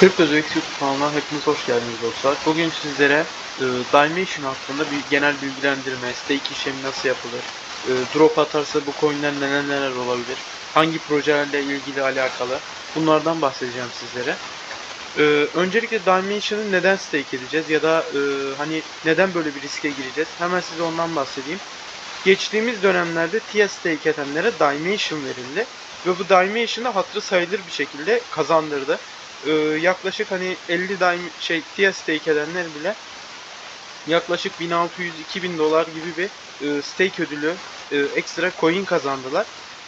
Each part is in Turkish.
Kriptozoic YouTube kanalına hepiniz hoş geldiniz dostlar. Bugün sizlere e, Dimension hakkında bir genel bilgilendirme, stake işlemi nasıl yapılır, e, drop atarsa bu coinler neler neler olabilir, hangi projelerle ilgili alakalı bunlardan bahsedeceğim sizlere. E, öncelikle Dimension'ı neden stake edeceğiz ya da e, hani neden böyle bir riske gireceğiz hemen size ondan bahsedeyim. Geçtiğimiz dönemlerde TIA stake edenlere Dimension verildi ve bu Dimension'ı hatırı sayılır bir şekilde kazandırdı e, yaklaşık hani 50 daim şey TIA stake edenler bile yaklaşık 1600-2000 dolar gibi bir e, stake ödülü e, ekstra coin kazandılar.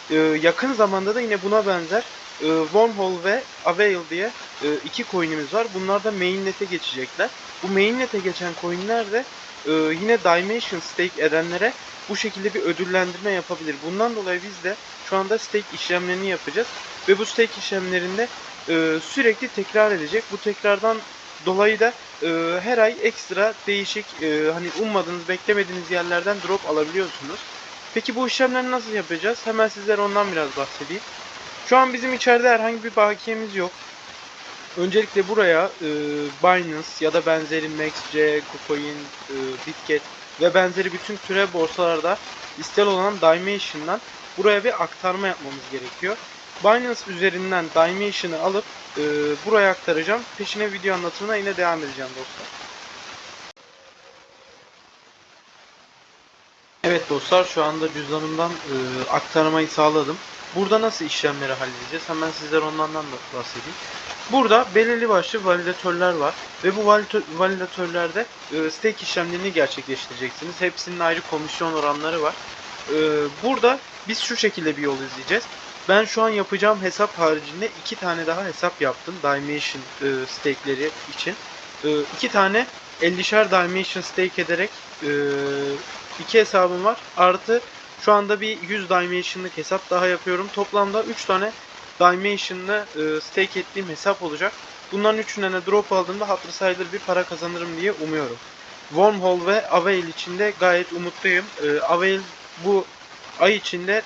E, yakın zamanda da yine buna benzer e, Wormhole ve Avail diye e, iki coin'imiz var. Bunlar da mainnet'e geçecekler. Bu mainnet'e geçen coin'ler de e, yine Dimension stake edenlere bu şekilde bir ödüllendirme yapabilir. Bundan dolayı biz de şu anda stake işlemlerini yapacağız. Ve bu stake işlemlerinde e, sürekli tekrar edecek. Bu tekrardan dolayı da e, her ay ekstra değişik e, hani ummadığınız, beklemediğiniz yerlerden drop alabiliyorsunuz. Peki bu işlemleri nasıl yapacağız? Hemen sizlere ondan biraz bahsedeyim. Şu an bizim içeride herhangi bir bakiyemiz yok. Öncelikle buraya e, Binance ya da benzeri MaxC, KuCoin, e, Bitget ve benzeri bütün türev borsalarda istel olan Dimension'dan buraya bir aktarma yapmamız gerekiyor. Binance üzerinden Dimension'ı alıp e, buraya aktaracağım. Peşine video anlatımına yine devam edeceğim dostlar. Evet dostlar şu anda cüzdanımdan e, aktarmayı sağladım. Burada nasıl işlemleri halledeceğiz? Hemen sizlere ondan da bahsedeyim. Burada belirli başlı validatörler var ve bu validatör, validatörlerde e, stake işlemlerini gerçekleştireceksiniz. Hepsinin ayrı komisyon oranları var. E, burada biz şu şekilde bir yol izleyeceğiz. Ben şu an yapacağım hesap haricinde iki tane daha hesap yaptım Dimension e, stake'leri için. E, iki tane 50'şer Dimension stake ederek e, iki hesabım var. Artı şu anda bir 100 Dimension'lık hesap daha yapıyorum. Toplamda 3 tane Dimension'lı e, stake ettiğim hesap olacak. Bunların üçünden de drop aldığımda hatırı sayılır bir para kazanırım diye umuyorum. Wormhole ve Avail için de gayet umutluyum. E, Avail bu ay içinde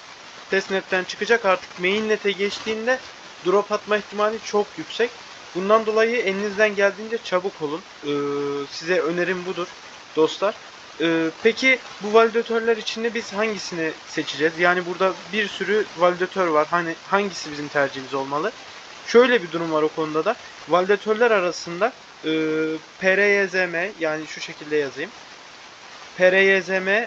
testnetten çıkacak artık mainnet'e geçtiğinde drop atma ihtimali çok yüksek. Bundan dolayı elinizden geldiğince çabuk olun. Ee, size önerim budur dostlar. Ee, peki bu validatörler içinde biz hangisini seçeceğiz? Yani burada bir sürü validatör var. Hani hangisi bizim tercihimiz olmalı? Şöyle bir durum var o konuda da. Validatörler arasında e, PRYZM yani şu şekilde yazayım. PRYZM e,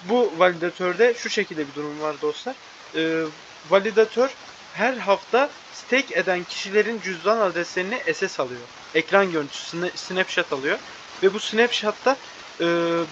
bu validatörde şu şekilde bir durum var dostlar. E, validatör her hafta stake eden kişilerin cüzdan adreslerini SS alıyor. Ekran görüntüsü snapshot alıyor. Ve bu snapshot'ta e,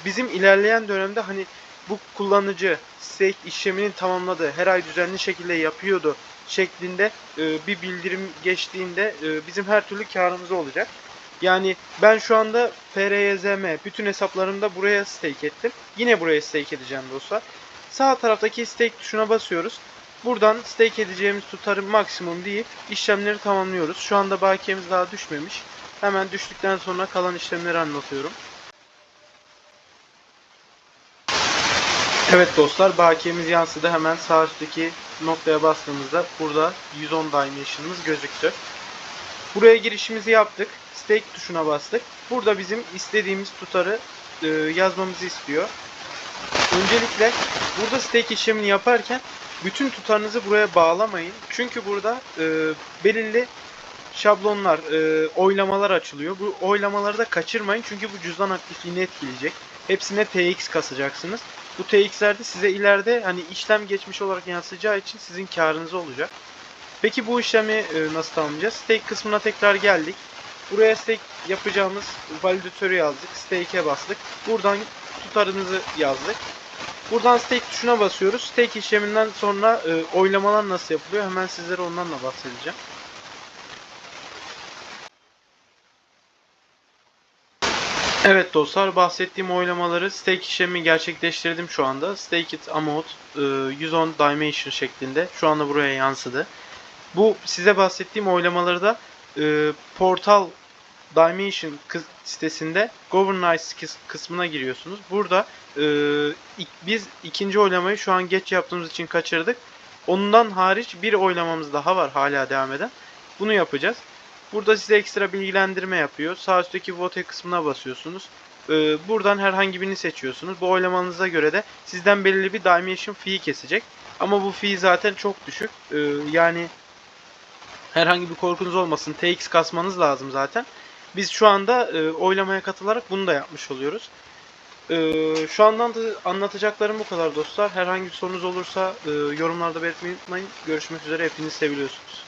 bizim ilerleyen dönemde hani bu kullanıcı stake işlemini tamamladı, her ay düzenli şekilde yapıyordu şeklinde e, bir bildirim geçtiğinde e, bizim her türlü karımız olacak. Yani ben şu anda FRYZM bütün hesaplarımda buraya stake ettim. Yine buraya stake edeceğim dostlar. Sağ taraftaki stake tuşuna basıyoruz. Buradan stake edeceğimiz tutarı maksimum deyip işlemleri tamamlıyoruz. Şu anda bakiyemiz daha düşmemiş. Hemen düştükten sonra kalan işlemleri anlatıyorum. Evet dostlar bakiyemiz yansıdı. Hemen sağ üstteki noktaya bastığımızda burada 110 Dimension'ımız gözüktü. Buraya girişimizi yaptık. Stake tuşuna bastık. Burada bizim istediğimiz tutarı e, yazmamızı istiyor. Öncelikle burada stake işlemini yaparken bütün tutarınızı buraya bağlamayın. Çünkü burada e, belirli şablonlar, e, oylamalar açılıyor. Bu oylamaları da kaçırmayın çünkü bu cüzdan aktifliğini etkileyecek. Hepsine TX kasacaksınız. Bu TX'ler de size ileride hani işlem geçmiş olarak yansıyacağı için sizin karınız olacak. Peki bu işlemi e, nasıl tamamlayacağız? Stake kısmına tekrar geldik. Buraya stake yapacağımız validatörü yazdık. Stake'e bastık. Buradan tutarınızı yazdık. Buradan stake tuşuna basıyoruz. Stake işleminden sonra e, oylamalar nasıl yapılıyor? Hemen sizlere ondan da bahsedeceğim. Evet dostlar bahsettiğim oylamaları stake işlemi gerçekleştirdim şu anda. Stake it amount e, 110 dimension şeklinde şu anda buraya yansıdı. Bu size bahsettiğim oylamaları da e, Portal Dimension sitesinde Governance kıs- kısmına giriyorsunuz. Burada e, ik- biz ikinci oylamayı şu an geç yaptığımız için kaçırdık. Ondan hariç bir oylamamız daha var hala devam eden. Bunu yapacağız. Burada size ekstra bilgilendirme yapıyor. Sağ üstteki vote kısmına basıyorsunuz. Ee, buradan herhangi birini seçiyorsunuz. Bu oylamanıza göre de sizden belirli bir dimension fee kesecek. Ama bu fee zaten çok düşük. Ee, yani herhangi bir korkunuz olmasın. TX kasmanız lazım zaten. Biz şu anda e, oylamaya katılarak bunu da yapmış oluyoruz. Ee, şu andan da anlatacaklarım bu kadar dostlar. Herhangi bir sorunuz olursa e, yorumlarda belirtmeyi unutmayın. Görüşmek üzere. Hepinizi seviyorsunuz.